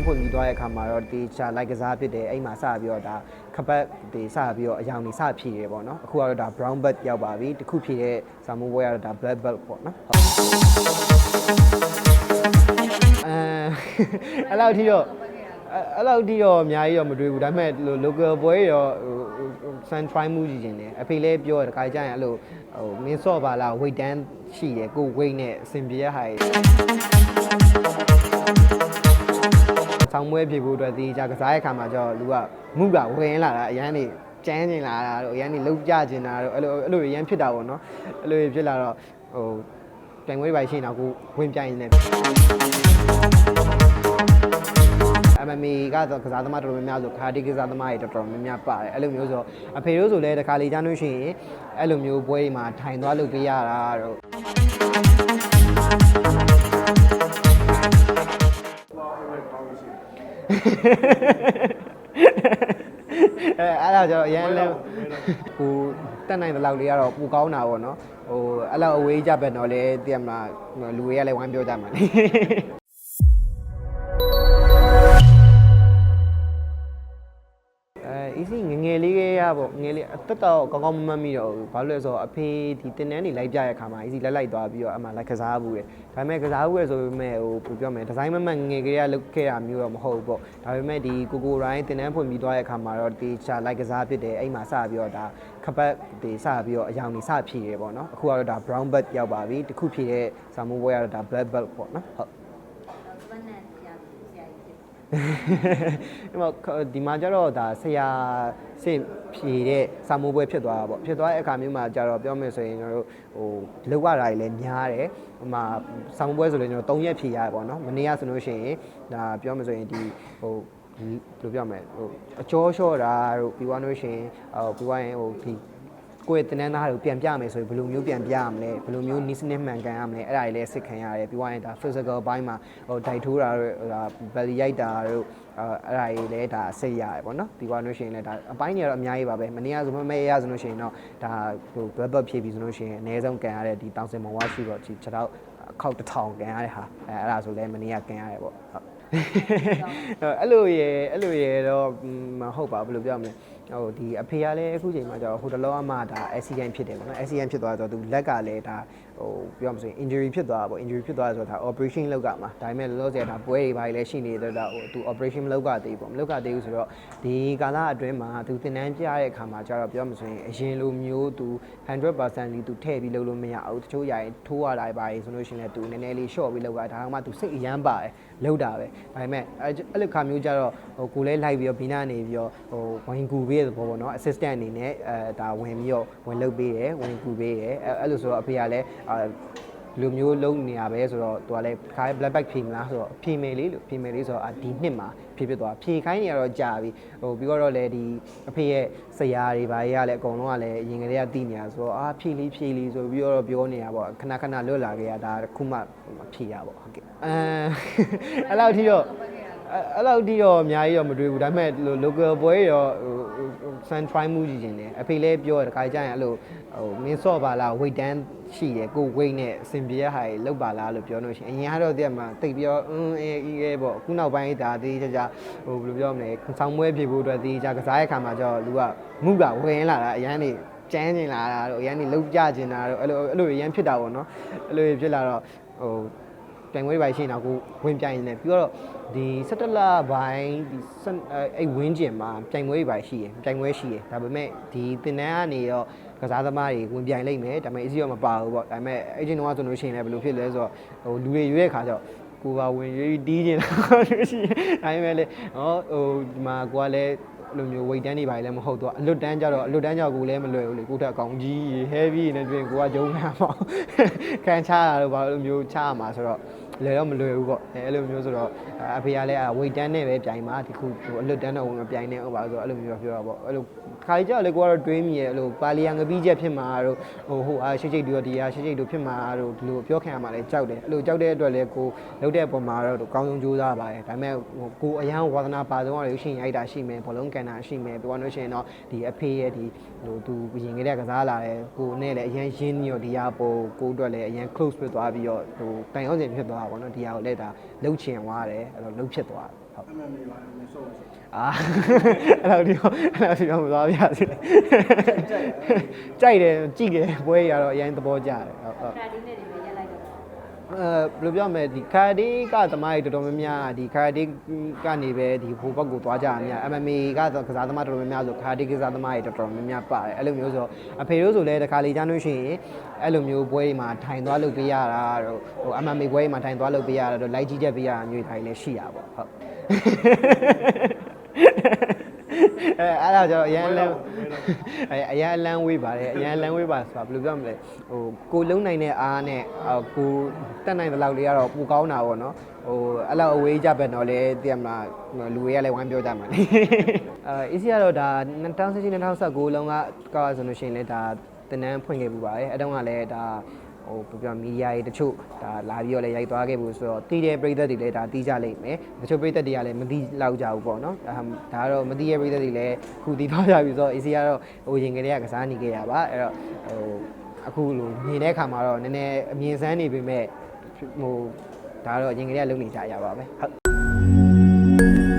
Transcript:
န်းဖွင့်ပြီးသွားတဲ့အခါမှာတော့ဒီချာလိုက်ကစားဖြစ်တယ်အဲ့မှာစပြီးတော့ဒါခပတ်တွေစပြီးတော့အယောင်တွေစဖြည့်တယ်ပေါ့နော်အခုကတော့ဒါ brown belt ရောက်ပါပြီတစ်ခုဖြည့်တဲ့စာမိုးပွဲကတော့ဒါ black belt ပေါ့နော်ဟုတ်အဲအဲ့လောက်ထိတော့အဲ့အဲ့လောက်ထိတော့အများကြီးတော့မတွေ့ဘူးဒါပေမဲ့ local ပွဲတွေတော့ဟိုဟို sun try မှုကြည့်နေတယ်အဖေလည်းပြောတယ်တခါကြရင်အဲ့လိုဟိုမင်းစော့ပါလား weight dan ရှိတယ်ကို weight နဲ့အဆင်ပြေရဟာတွေ ဆောင်းမွဲပြေဖို့အတွက်ဒီကြကစားရဲ့ခါမှာကျတော့လူကမှုကဝင်လာတာအရန်နေကျန်းကျင်လာတာတော့အရန်နေလှုပ်ကြကျင်တာတော့အဲ့လိုအဲ့လိုအရန်ဖြစ်တာပေါ့နော်အဲ့လိုဖြစ်လာတော့ဟိုတိုင်ဝဲပိုင်ရှိရင်တော့ကိုဝင်ပြိုင်နေတယ် MMA ကတော့ကစားသမားတော်တော်များများဆိုခါတီကစားသမားတွေတော်တော်များများပါတယ်အဲ့လိုမျိုးဆိုအဖေတို့ဆိုလည်းတခါလေကြားလို့ရှိရင်အဲ့လိုမျိုးပွဲတွေမှာထိုင်သွားလုပ်ပေးရတာတော့ အဲအဲ့ဒါကျတော့အရင်လဲဟိုတက်နိုင်တဲ့လောက်လေးကတော့ပူကောင်းတာပေါ့နော်ဟိုအဲ့လောက်အဝေးကြပဲတော့လေတည်မလားလူတွေကလည်းဝမ်းပြောကြမှာလေ လေးကရပေါ့ငယ်လေးအသက်တော့ကောင်းကောင်းမမှတ်မိတော့ဘူးဘာလို့လဲဆိုတော့အဖေဒီတင်တန်းနေလိုက်ပြရဲ့ခါမှာ easy လက်လိုက်သွားပြီးတော့အမှလိုက်ကစားဘူးလေဒါပေမဲ့ကစားဘူးလေဆိုပေမဲ့ဟိုဘယ်ပြောမလဲဒီဇိုင်းမမှတ်ငယ်ကလေးကလုပ်ခဲ့တာမျိုးတော့မဟုတ်ဘူးပေါ့ဒါပေမဲ့ဒီကိုကိုရိုင်းတင်တန်းဖွင့်ပြီးသွားရဲ့ခါမှာတော့ဒီချာလိုက်ကစားဖြစ်တယ်အဲ့မှာစပြီးတော့ဒါခပတ်တွေစပြီးတော့အယောင်တွေစဖြည့်တယ်ပေါ့နော်အခုကတော့ဒါ brown belt ရောက်ပါပြီတစ်ခုဖြည့်တဲ့စာမိုးပွဲကတော့ဒါ black belt ပေါ့နော်ဟုတ် ဘယ်နဲ့ဆရာဆရာကြီးဖြစ် ဒီမှာဒီမှာကျတော့ဒါဆရာစစ်ဖြေတဲ့စာမိုးပွဲဖြစ်သွားတာပေါ့ဖြစ်သွားတဲ့အခါမျိုးမှာကျတော့ပြောမယ်ဆိုရင်ကျွန်တော်တို့ဟိုလောက်ရတာတွေလည်းများတယ်ဟိုမှာစာမိုးပွဲဆိုလည်းကျွန်တော်၃ရက်ဖြေရတယ်ပေါ့နော်မနေ့ကဆိုလို့ရှိရင်ဒါပြောမယ်ဆိုရင်ဒီဟိုဘယ်လိုပြောမလဲဟိုအကျော်လျှော့တာတို့ပြီးသွားလို့ရှိရင်ဟိုပြီးသွားရင်ဟိုဒီ ကိုယ့်ရဲ့တင်နန်းသားတွေကိုပြန်ပြမယ်ဆိုရင်ဘယ်လိုမျိုးပြန်ပြရမလဲဘယ်လိုမျိုးနီးစနစ်မှန်ကန်ရမလဲအဲ့ဒါတွေလည်းစစ်ခံရတယ်ပြီးသွားရင်ဒါ physical ဘိုင်းမှာဟိုဒိုက်ထိုးတာတို့ဒါ belly ရိုက်တာတို့အဲ့ဒါတွေလည်းဒါစိတ်ရတယ်ပေါ့နော်ပြီးသွားလို့ရှိရင်လည်းဒါအပိုင်းတွေကတော့အများကြီးပါပဲမနေ့ကဆိုမှမဲရဆိုလို့ရှိရင်တော့ဒါဟို web ဖြည့်ပြီးဆိုလို့ရှိရင်အနည်းဆုံးကန်ရတဲ့ဒီတောင်စင်မော်ဝါရှိတော့ဒီခြေထောက်အခောက်တစ်ထောင်ကန်ရတဲ့ဟာအဲအဲ့ဒါဆိုလည်းမနေ့ကကန်ရတယ်ပေါ့ဟုတ် အဲ့လိုရအဲ့လိုရတော့မဟုတ်ပါဘူးဘယ်လိုပြောမလဲဟိုဒီအဖေကလည်းအခုချိန်မှာကျတော့ဟိုတလောအမှဒါ accident ဖြစ်တယ်ပေါ့နော် accident ဖြစ်သွားတော့သူလက်ကလည်းဒါ ဟိုပြောမှဆိုရင် injury ဖြစ်သွားတာပေါ့ injury ဖြစ်သွားတာဆိုတော့ဒါ operation လုပ်ကမှာဒါပေမဲ့လောလောဆယ်ဒါပွဲတွေဘာတွေလည်းရှိနေတော့ဒါဟိုသူ operation မလုပ်ကသေးဘူးပေါ့မလုပ်ကသေးဘူးဆိုတော့ဒီကာလအတွင်းမှာသူတင်တန်းပြရတဲ့အခါမှာကျတော့ပြောမှဆိုရင်အရင်လိုမျိုးသူ100%လီသူထည့်ပြီးလုပ်လို့မရဘူးတချို့ຢာရင်ထိုးရတာပါတွေဆိုလို့ရှိရင်လည်းသူနည်းနည်းလေး short ပြီးလုပ်တာဒါမှမဟုတ်သူစိတ်အရမ်းပါတယ်လုပ်တာပဲဒါပေမဲ့အဲ့အဲ့လိုခါမျိုးကျတော့ဟိုကိုလည်းလိုက်ပြီးတော့ဘီနာနေပြီးတော့ဟိုဝင်ကူပေးတဲ့ဘောပေါ့နော် assistant အနေနဲ့အဲဒါဝင်ပြီးတော့ဝင်လုပ်ပေးတယ်ဝင်ကူပေးတယ်အဲ့အဲ့လိုဆိုတော့အဖေကလည်းအာလူမျိုးလုံးနေရပဲဆိုတော့သူကလည်းခါ black bag ဖြေမလားဆိုတော့ဖြေမယ်လေးလို့ဖြေမယ်လေးဆိုတော့အာဒီနှစ်မှာဖြေဖြစ်သွားဖြေခိုင်းနေရတော့ကြာပြီဟိုပြီးတော့လည်းဒီအဖေရဲ့ဆရာတွေဘာတွေကလည်းအကုန်လုံးကလည်းအရင်ကတည်းကတည်နေတာဆိုတော့အာဖြေလေးဖြေလေးဆိုပြီးတော့ပြောနေတာပေါ့ခဏခဏလွတ်လာခဲ့ရဒါတစ်ခုမှဖြေရပေါ့ဟုတ်ကဲ့အဲအဲ့လောက်ထိတော့ အဲ့အဲ့လောက်ထိတော့အများကြီးတော့မတွေ့ဘူးဒါပေမဲ့ local ပွဲတွေတော့ဟို sun try မှုကြည့်နေတယ်အဖေလည်းပြောတယ်တခါကြရင်အဲ့လိုဟိုမင်းစော့ပါလား weight dan ရှိတယ်ကို weight နဲ့အဆင်ပြေရဟာကြီးလောက်ပါလားလို့ပြောလို့ရှိရင်အရင်ကတော့တည်းကမှတိတ်ပြီးတော့အင်းအေးအေးအေးပေါ့အခုနောက်ပိုင်းဒါသေးချာချာဟိုဘယ်လိုပြောမလဲဆောင်းမွဲပြေဖို့အတွက်သေးချာကစားရဲ့ခါမှာကျတော့လူကမှုကဝင်လာတာအရန်နေကျန်းကျင်လာတာတို့အရန်နေလှုပ်ကြကျင်တာတို့အဲ့လိုအဲ့လိုအရန်ဖြစ်တာပေါ့နော်အဲ့လိုဖြစ်လာတော့ဟို ပြိုင်ပွဲတွေပါရှိရင်တော့ကိုဝင်ပြိုင်နေတယ်ပြီးတော့ဒီ17လပိုင်းဒီအဲ့ဝင်းကျင်မှာပြိုင်ပွဲတွေပါရှိရယ်ပြိုင်ပွဲရှိရယ်ဒါပေမဲ့ဒီတင်တန်းကနေတော့ကစားသမားတွေဝင်ပြိုင်လိုက်မယ်ဒါပေမဲ့အစီရောမပါဘူးပေါ့ဒါပေမဲ့အဲ့ချင်းတော့ဆိုလို့ရှိရင်လည်းဘယ်လိုဖြစ်လဲဆိုတော့ဟိုလူတွေရွေးတဲ့ခါကျတော့ကိုပါဝင်ရွေးတီးကျင်တာလို့ရှိရင်ဒါပေမဲ့လေဟောဟိုဒီမှာကိုကလည်း အဲ့လိုမျိုး weight တန်းတွေပါလည်းမဟုတ်တော့အလွတ်တန်းကြတော့အလွတ်တန်းကြောက်ကိုလည်းမလွယ်ဘူးလေကိုထက်အကောင်ကြီး heavy နဲ့ပြင်ကိုကဂျုံခံပါခံချတာတော့ဘာလို့မျိုးချရမှာဆိုတော့ လဲတော့မလွယ်ဘူးပေါ့အဲအဲ့လိုမျိုးဆိုတော့အဖေကလည်း weight တန်းနဲ့ပဲပြိုင်မှာဒီခုဟိုအလွတ်တန်းတော့မပြိုင်နဲ့ဟုတ်ပါဆိုတော့အဲ့လိုမျိုးပြောတာပေါ့အဲ့လိုခါကြီးကြောက်လေကိုကတော့တွေးမိရဲ့အဲ့လိုပါလီယာငပီးချက်ဖြစ်မှာတော့ဟိုဟိုအားရှိချိတ်တို့ဒီအားရှိချိတ်တို့ဖြစ်မှာတော့ဒီလိုပြောခံရမှာလဲကြောက်တယ်အဲ့လိုကြောက်တဲ့အတွက်လဲကိုလုပ်တဲ့ပုံမှာတော့အကောင်းဆုံးကြိုးစားပါတယ်ဒါပေမဲ့ဟိုကိုအရန်ဝါသနာပါဆုံးရတယ်ရှင်ရိုက်တာရှိမယ်ဘောလုံးကန်တာရှိမယ်ပြောလို့ရှိရင်တော့ဒီအဖေရဲ့ဒီဟိုသူရင်ကလေးကစားလာတယ်ကိုနဲ့လည်းအရန်ရင်းညော့ဒီဟာပိုကိုအတွက်လည်းအရန် close ဖြစ်သွားပြီးတော့ဟိုတိုင်အောင်စင်ဖြစ်သွားတာပေါ့နော်ဒီဟာကိုလည်းဒါလှုပ်ချင်သွားတယ်အဲ့တော့လှုပ်ဖြစ်သွားတယ်ဟုတ်အမှန်မေးပါမယ်ဆိုလို့အာအဲ့လိုဒီအဲ့လိုဒီတော့မသွားပြစီကြိုက်တယ်ကြည့်တယ်ပွဲရတော့အရင်သဘောကျတယ်ဟုတ်ဟုတ်ခရာဒီနဲ့တွေပဲရက်လိုက်တော့အဲ ဘယ်လိုပြောမလဲဒီခါဒီကသမားတွေတော်တော်များများဒီခါဒီကနေပဲဒီဟိုဘက်ကိုသွားကြအများ MMA ကကစားသမားတော်တော်များများဆိုခါဒီကစားသမားတွေတော်တော်များများပါတယ်အဲ့လိုမျိုးဆိုအဖေတို့ဆိုလည်းတခါလေကြားလို့ရှိရင်အဲ့လိုမျိုးပွဲတွေမှာထိုင်သွားလုပ်ပေးရတာတော့ဟို MMA ပွဲတွေမှာထိုင်သွားလုပ်ပေးရတာတော့လိုက်ကြီးချက်ပေးရတာမျိုးတွေထိုင်လည်းရှိရပါပေါ့ဟုတ် အဲအဲ့ဒါကျတော့အရန်လမ်းအဲအရန်လမ်းဝေးပါတယ်အရန်လမ်းဝေးပါဆိုတာဘယ်လိုပြောမလဲဟိုကိုလုံးနိုင်တဲ့အားနဲ့အော်ကိုတက်နိုင်တဲ့လောက်လေးကတော့ပူကောင်းတာပေါ့နော်ဟိုအဲ့လောက်အဝေးကြပဲတော့လေသိရမလားလူတွေကလည်းဝိုင်းပြောကြမှာလေအဲ AC ကတော့ဒါ2016 2019လုံးကကောဆိုလို့ရှိရင်လည်းဒါတင်နန်းဖွင့်ခဲ့ပူပါတယ်အဲ့တုန်းကလည်းဒါ ဟိုပြောပြမီဒီယာတွေတချို့ဒါလာပြီးတော့လည်းရိုက်သွားခဲ့ဘူးဆိုတော့တီးတဲ့ပရိသတ်တွေလည်းဒါတီးကြလိမ့်မယ်တချို့ပရိသတ်တွေကလည်းမတီးလောက်ကြဘူးပေါ့နော်ဒါဒါကတော့မတီးရဲ့ပရိသတ်တွေလည်းခုတီးသွားကြပြီဆိုတော့ AC ကတော့ဟိုရင်ကလေးကကစားနေခဲ့ရပါအဲ့တော့ဟိုအခုလိုမြင်တဲ့အခါမှာတော့နည်းနည်းအမြင်ဆန်းနေပေမဲ့ဟိုဒါကတော့ရင်ကလေးကလုံနေကြရပါပဲဟုတ်